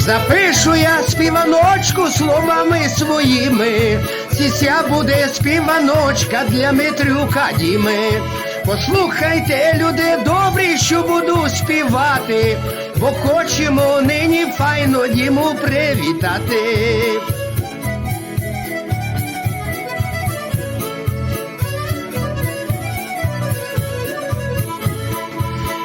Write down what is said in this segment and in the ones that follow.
Запишу я співаночку словами своїми, Сіся буде співаночка для Митрюка Діми. Послухайте, люди добрі, що буду співати, бо хочемо нині файно Діму привітати.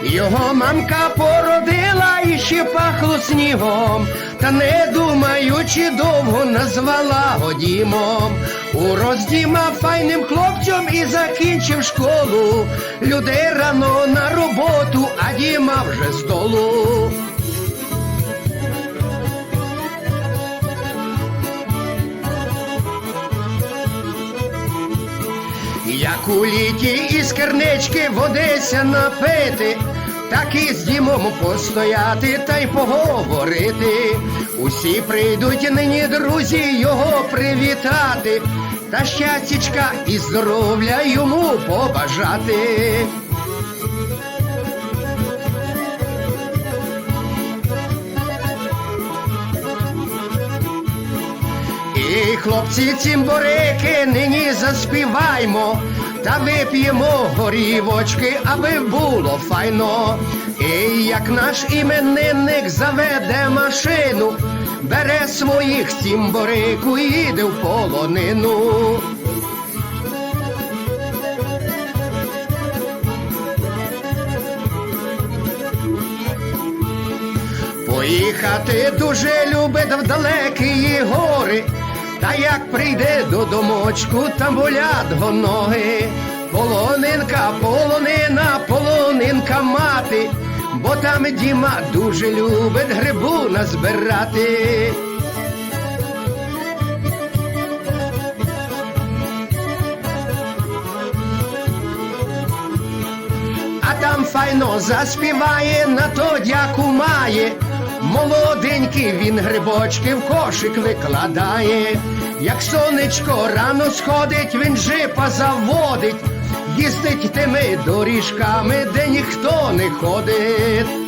Його мамка породила і ще пахло снігом, та не думаючи довго назвала го Дімом. Урос Діма файним хлопцем і закінчив школу. Людей рано на роботу, а Діма вже з долу. Як у літі із кернички водися напити, так і з Дімом постояти та й поговорити. Усі прийдуть нині друзі його привітати, та щастячка і здоров'я йому побажати. І хлопці цімборики нині заспіваймо, та вип'ємо горівочки, аби було файно. І як наш іменинник заведе машину, бере своїх цімборику і їде в полонину. Поїхати дуже любить в далекі гори, та як прийде до домочку, там болять го ноги. Полонинка, полонина, полонинка мати, бо там Діма дуже любить грибу назбирати. а там файно заспіває, на то дяку має. Молоденький він грибочки в кошик викладає. Як сонечко рано сходить, він жипа заводить, їздить тими доріжками, де ніхто не ходить.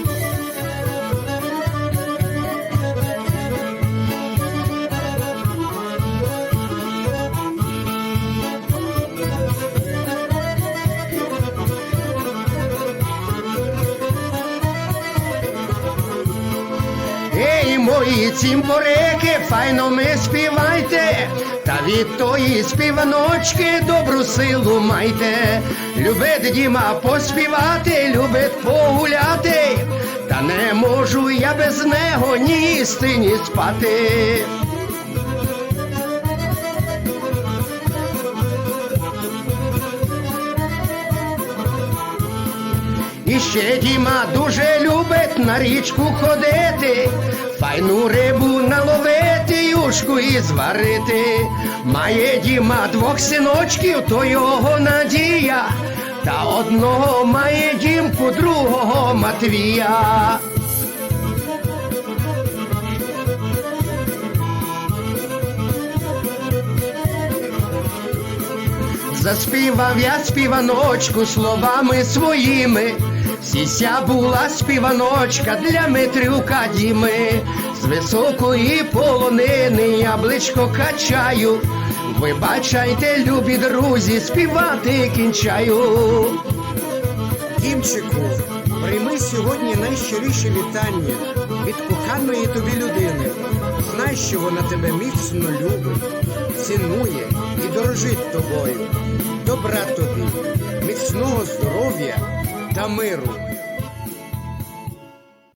Ей, цімбореки, файно ми співайте, та від тої співаночки добру силу майте. Любить Діма поспівати, любить погуляти, та не можу я без нього ні їсти, ні спати. Ще Діма дуже любить на річку ходити, файну рибу наловити, юшку і зварити. Має Діма двох синочків, то його надія, та одного має дімку, другого Матвія. Заспівав я співаночку словами своїми. Сіся була співаночка для Митрюка Діми. З високої полонини ябличко качаю. Вибачайте, любі друзі, співати кінчаю. Дімчику, прийми сьогодні найщиріше вітання від коханої тобі людини. Знай, що вона тебе міцно любить, цінує і дорожить тобою. Добра тобі, міцного здоров'я та миру.